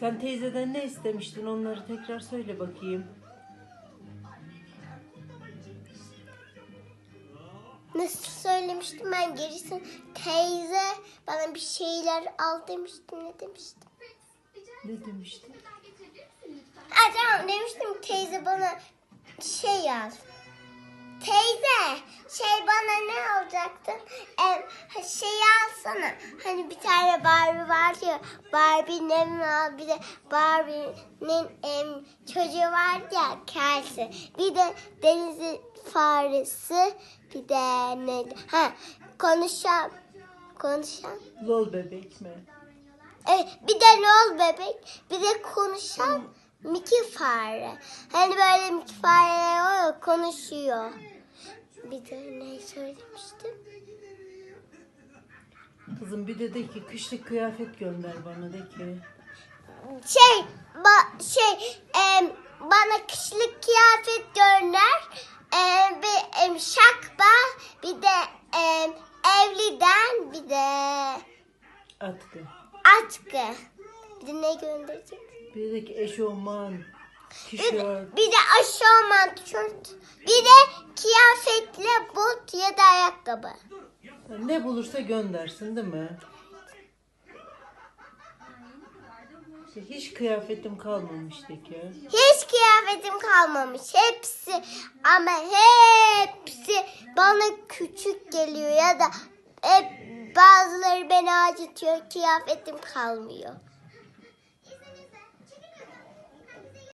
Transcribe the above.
Sen teyzeden ne istemiştin onları tekrar söyle bakayım. Nasıl söylemiştim ben gerisini? Teyze bana bir şeyler al demiştim. Ne demiştim? Ne demiştin? Tamam demiştim teyze bana şey al. Teyze şey bana ne alacaktın? Ha, şey alsana. Hani bir tane Barbie vardı ya. Barbie'nin al. Bir de Barbie'nin em, çocuğu vardı ya. Kelsi. Bir de denizin faresi. Bir de neydi? Ha konuşan. Konuşan. Lol bebek mi? Evet, bir de ne ol bebek, bir de konuşan Mickey fare. Hani böyle Mickey fare var ya, konuşuyor. Bir de ne söylemiştim? Kızım bir de de ki kışlık kıyafet gönder bana de ki. Şey, ba, şey, em, bana kışlık kıyafet gönder. Em, bir em, şakba, bir de em, evliden, bir de Atkı. atkı. Bir de ne gönderecek? Bir de ki eşofman, Bir, tişört. bir de aşağı tişört. Bir de kıyafetle bot ya da ayakkabı. Ne bulursa göndersin değil mi? Hiç kıyafetim kalmamıştı ki. Hiç kıyafetim kalmamış. Hepsi ama hepsi bana küçük geliyor ya da hep bazıları beni acıtıyor. Kıyafetim kalmıyor.